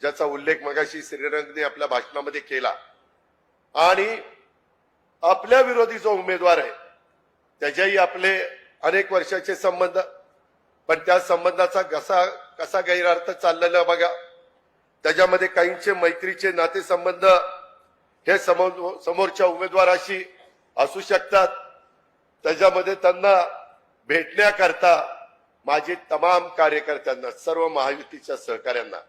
ज्याचा उल्लेख मगाशी श्रीरंगने आपल्या भाषणामध्ये केला. आणि आपल्या विरोधी जो उमेदवार आहे त्याच्याही आपले अनेक वर्षाचे संबंध पण त्या संबंधाचा कसा कसा गैरअर्थ चाललेला बघा. त्याच्यामध्ये काहींचे मैत्रीचे नातेसंबंध हे समोर समोरच्या उमेदवाराशी असू शकतात. त्याच्यामध्ये त्यांना भेटण्याकरता माझे तमाम कार्यकर्त्यांना सर्व महायुतीच्या सहकाऱ्यांना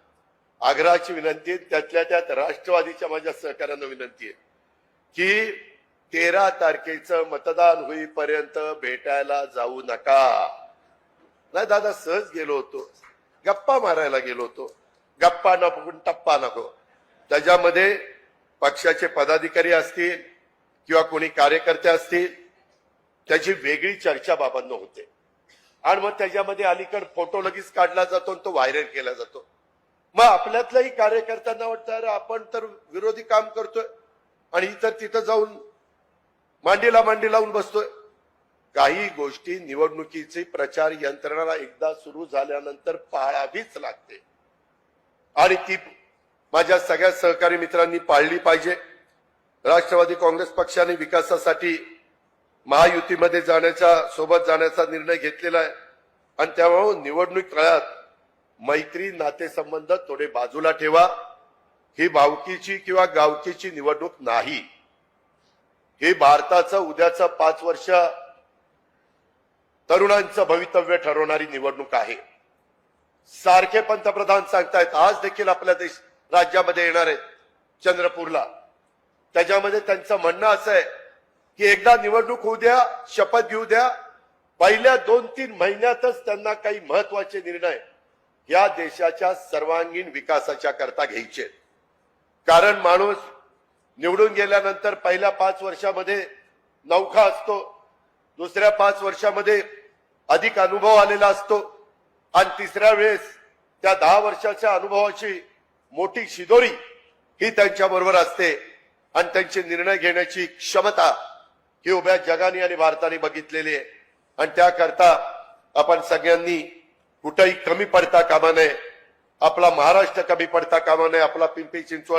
आग्रहाची विनंती आहे. त्यातल्या त्यात राष्ट्रवादीच्या माझ्या सहकाऱ्यांना विनंती आहे की तेरा तारखेचं मतदान होईपर्यंत भेटायला जाऊ नका. नाही दादा सहज गेलो होतो. गप्पा मारायला गेलो होतो. गप्पा नको पण टप्पा नको. त्याच्यामध्ये पक्षाचे पदाधिकारी असतील किंवा कोणी कार्यकर्ते असतील त्याची वेगळी चर्चा बाबांना होते. आणि मग त्याच्यामध्ये अलीकड फोटो लगेच काढला जातो आणि तो व्हायरल केला जातो. मग आपल्यातल्याही कार्यकर्त्यांना वाटतं अरे आपण तर विरोधी काम करतोय आणि इतर तिथं जाऊन मांडीला मांडी लावून बसतोय. काही गोष्टी निवडणुकीची प्रचार यंत्रणाला एकदा सुरू झाल्यानंतर पाळावीच लागते. आणि ती माझ्या सगळ्या सहकारी मित्रांनी पाळली पाहिजे. राष्ट्रवादी काँग्रेस पक्षाने विकासासाठी महायुतीमध्ये जाण्याचा सोबत जाण्याचा निर्णय घेतलेला आहे. आणि त्यामुळे निवडणूक काळात मैत्री नातेसंबंध थोडे बाजूला ठेवा. ही भावकीची किंवा गावकीची निवडणूक नाही. हे भारताचं उद्याचं पाच वर्ष तरुणांचं भवितव्य ठरवणारी निवडणूक आहे. सारखे पंतप्रधान सांगतायत आज देखील आपल्या देश राज्यामध्ये येणार आहेत चंद्रपूरला. त्याच्यामध्ये त्यांचं म्हणणं असं आहे की एकदा निवडणूक होऊ द्या शपथ घेऊ द्या. पहिल्या दोन तीन महिन्यातच त्यांना काही महत्त्वाचे निर्णय या देशाच्या सर्वांगीण विकासाच्या करता घ्यायचे. कारण माणूस निवडून गेल्यानंतर पहिल्या पाच वर्षामध्ये नौखा असतो दुसऱ्या पाच वर्षामध्ये अधिक अनुभव आलेला असतो आणि तिसऱ्या वेळेस त्या दहा वर्षाच्या अनुभवाची मोठी शिदोरी ही त्यांच्या बरोबर असते आणि त्यांचे निर्णय घेण्याची क्षमता ही उभ्या जगाने आणि भारताने बघितलेली आहे. आणि त्याकरता आपण सगळ्यांनी कुठेही कमी पडता कामा नये. आपला महाराष्ट्र कमी पडता कामा नये. आपला पिंपरी चिंचवड